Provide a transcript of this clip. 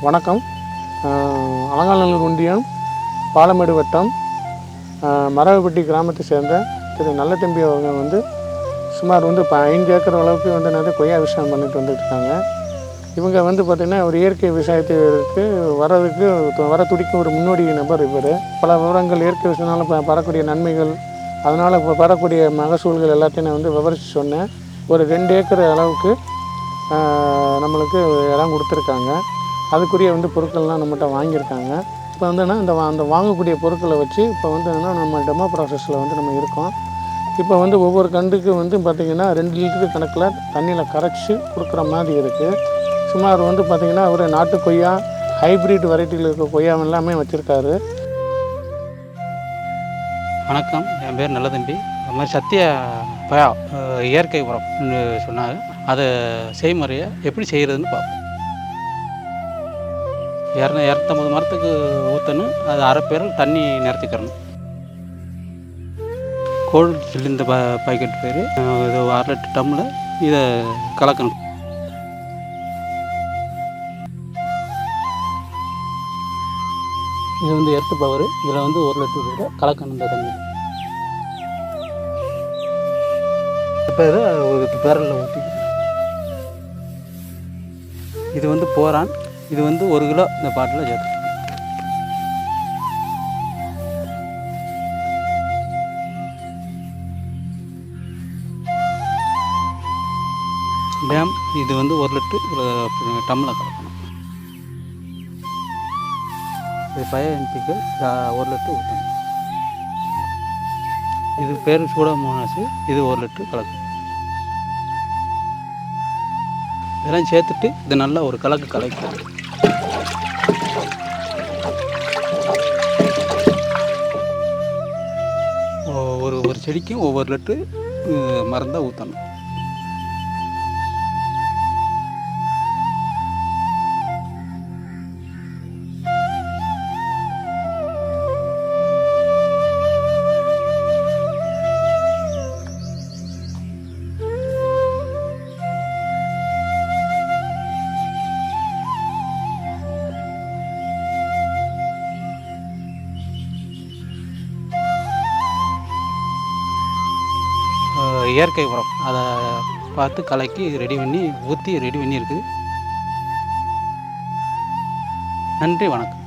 வணக்கம். அலங்காநல்லூர் ஒன்றியம் பாலமேடு வட்டம் மரவப்பட்டி கிராமத்தை சேர்ந்த திரு நல்லத்தம்பி அவங்க வந்து சுமார் வந்து இப்போ ஐந்து ஏக்கர் அளவுக்கு வந்து நிறைய கொய்யா விவசாயம் பண்ணிட்டு வந்துட்டுருக்காங்க இவங்க வந்து பார்த்திங்கன்னா ஒரு இயற்கை விவசாயத்திற்கு வர்றதுக்கு வர துடிக்கும் ஒரு முன்னோடி நபர் இவர். பல விவரங்கள் இயற்கை விவசாயத்தினால ப- நன்மைகள் அதனால் இப்போ வரக்கூடிய மகசூல்கள் எல்லாத்தையும் நான் வந்து விவரித்து சொன்னேன். ஒரு ரெண்டு ஏக்கர் அளவுக்கு நம்மளுக்கு இடம் கொடுத்துருக்காங்க. அதுக்குரிய வந்து பொருட்கள்லாம் நம்மகிட்ட வாங்கியிருக்காங்க. இப்போ வந்து என்ன இந்த வா- அந்த வாங்கக்கூடிய பொருட்களை வச்சு இப்போ வந்து என்னென்னா நம்ம டெமோ ப்ராசஸில் வந்து நம்ம இருக்கோம். இப்போ வந்து ஒவ்வொரு கண்டுக்கு வந்து பார்த்திங்கன்னா ரெண்டு லிட்டரு கணக்கில் தண்ணியில் கரைச்சி கொடுக்குற மாதிரி இருக்குது சுமார் வந்து பார்த்திங்கன்னா ஒரு நாட்டு கொய்யா ஹைப்ரிட் வெரைட்டியில் இருக்க கொய்யா எல்லாமே வச்சுருக்காரு. வணக்கம். என் பேர் நல்லதம்பி. இந்த மாதிரி சத்திய பயா இயற்கை உரம்னு சொன்னாங்க அதை செய்முறையை எப்படி செய்கிறதுன்னு பார்ப்போம். இரநூ இரநூத்தம்பது மரத்துக்கு ஊற்றணும் அது அரை பேரில் தண்ணி நிறத்திக்கிறணும் கோல்டு சில்லு இந்த ப பாக்கெட் பேர். இது அரை லிட்டர் டம்மில் இதை கலக்கணும். இது வந்து எர்த்து பவர் இதில் வந்து ஒரு லிட்டர் பேர் கலக்கணும் இந்த தண்ணி. இப்போ இதை ஒரு பேரலில் ஊற்றி இது வந்து போரான். இது வந்து ஒரு கிலோ இந்த பாட்டில் சேர்த்து. டேம் இது வந்து ஒரு லிட்டர் டம்மில் கலக்கணும். இது ஃபைவ் எம்பிக்கள் ஒரு லிட்டரு ஊற்றணும் இது பேர் சூடமோனாசு இது ஒரு லிட்டரு கலக்கணும். இதெல்லாம் சேர்த்துட்டு இது நல்லா ஒரு கலக்கு கலக்கி ஒரு ஒரு செடிக்கும் ஒவ்வொரு லிட்டரு மருந்தாக ஊற்றணும் இயற்கை உரம். அதை பார்த்து கலக்கி ரெடி பண்ணி ஊற்றி ரெடி பண்ணியிருக்குது நன்றி வணக்கம்.